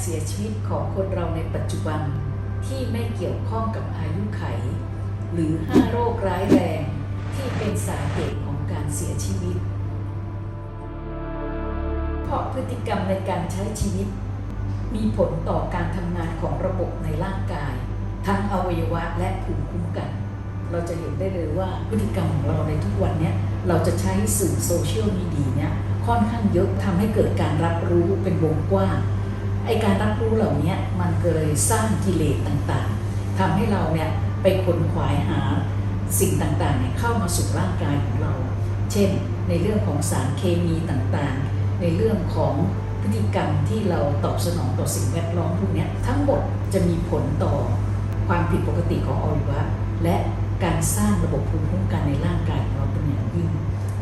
เสียชีวิตของคนเราในปัจจุบันที่ไม่เกี่ยวข้องกับอายุไข หรือ 5 โรคร้ายแรงที่เป็นสาเหตุของการเสียชีวิต เพราะพฤติกรรมในการใช้ชีวิต มีผลต่อการทำงานของระบบในร่างกาย ทั้งอวัยวะและภูมิคุ้มกัน เราจะเห็นได้เลยว่าพฤติกรรมของเราในทุกวันนี้เราจะใช้สื่อโซเชียลมีเดียเนี่ยค่อนข้างเยอะทำให้เกิดการรับรู้เป็นวงกว้าง ไอการรับรู้เหล่านี้มันก็เลยสร้างกิเลสต่างๆทำให้เราเนี่ยไปขนขวายหาสิ่งต่างๆเนี่ยเข้ามาสู่ร่างกายของเรา เช่น ในเรื่องของสารเคมีต่างๆ ในเรื่องของพฤติกรรมที่เราตอบสนองต่อสิ่งแวดล้อมพวกเนี้ยทั้งหมดจะมีผลต่อความผิดปกติของอวัยวะและการสร้างระบบภูมิคุ้มกันในร่างกายของเราเป็นอย่างยิ่ง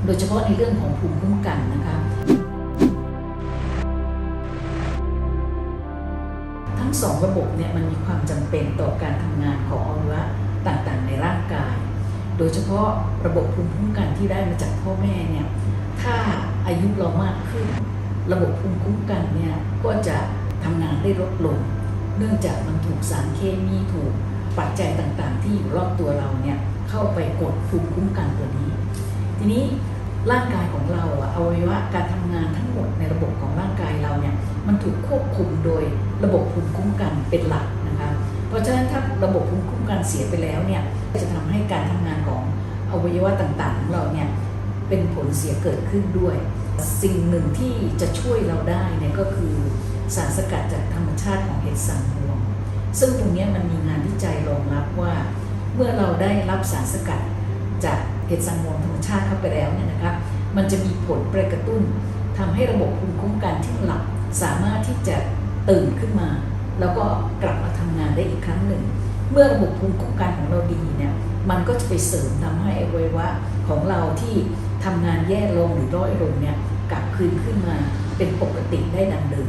โดยเฉพาะในเรื่องของภูมิคุ้มกันนะคะ งสองระบบเนี่ยมันมีความจำเป็นต่อการทำงานของอวัยวะต่างๆ ในร่างกาย โดยเฉพาะระบบภูมิคุ้มกันที่ได้มาจากพ่อแม่เนี่ยถ้าอายุเรามากขึ้น ระบบภูมิคุ้มกันเนี่ยก็จะทำงานได้ลดลง เนื่องจากมันถูกสารเคมีถูกปัจจัยต่างๆ ที่อยู่รอบตัวเราเนี่ยเข้าไปกดภูมิคุ้มกันตัวนี้ ทีนี้ร่างกายของเราอะอวัยวะการทำงานทั้งหมดในระบบของร่างกายเราเนี่ย มันถูกควบคุมโดยระบบภูมิคุ้มกันเป็นหลักนะคะเพราะฉะนั้นถ้าระบบภูมิคุ้มกันเสียไปแล้วเนี่ยจะทำให้การทำงานของอวัยวะต่างๆของเราเนี่ยเป็นผลเสียเกิดขึ้นด้วย สิ่งหนึ่งที่จะช่วยเราได้เนี่ยก็คือสารสกัดจากธรรมชาติของเห็ดสังรวง ซึ่งตรงนี้มันมีงานวิจัยรองรับว่า เมื่อเราได้รับสารสกัดจากเห็ดสังรวงธรรมชาติเข้าไปแล้วเนี่ยนะครับมันจะมีผลไปกระตุ้นทำให้ระบบภูมิคุ้มกันที่หลับ สามารถที่จะตื่นขึ้นมา แล้วก็กลับมาทำงานได้อีกครั้งหนึ่ง เมื่อระบบภูมิคุ้มกันของเราดีเนี่ยมันก็จะไปเสริมทำให้อวัยวะของเราที่ทำงานแย่ลงหรือด้อยลงเนี่ยกลับคืนขึ้นมาเป็นปกติได้ดังเดิม